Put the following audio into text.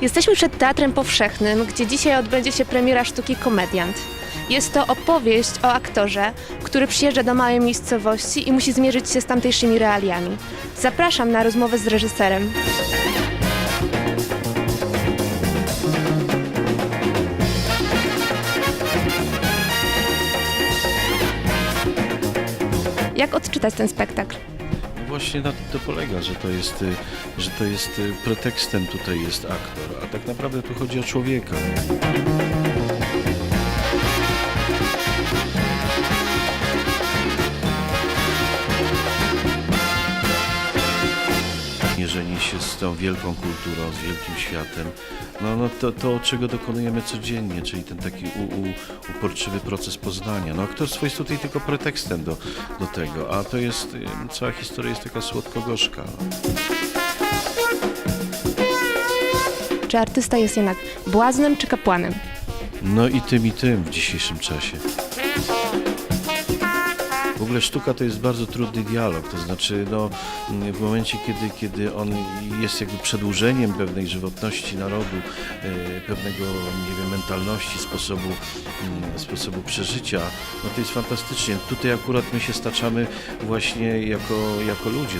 Jesteśmy przed Teatrem Powszechnym, gdzie dzisiaj odbędzie się premiera sztuki Komediant. Jest to opowieść o aktorze, który przyjeżdża do małej miejscowości i musi zmierzyć się z tamtejszymi realiami. Zapraszam na rozmowę z reżyserem. Jak odczytać ten spektakl? Właśnie na tym to polega, że to jest, y, że to jest y, pretekstem tutaj jest aktor, a tak naprawdę tu chodzi o człowieka. Się z tą wielką kulturą, z wielkim światem, no, no to, to, czego dokonujemy codziennie, czyli ten taki u, u, uporczywy proces poznania. No aktorstwo jest tutaj tylko pretekstem do, do tego, a to jest, cała historia jest taka słodko-gorzka. Czy artysta jest jednak błaznem czy kapłanem? No i tym i tym w dzisiejszym czasie. Ogóle sztuka to jest bardzo trudny dialog, to znaczy no, w momencie, kiedy, kiedy on jest jakby przedłużeniem pewnej żywotności narodu, e, pewnego, nie wiem, mentalności, sposobu, mm, sposobu przeżycia, no to jest fantastycznie. Tutaj akurat my się staczamy właśnie jako, jako ludzie.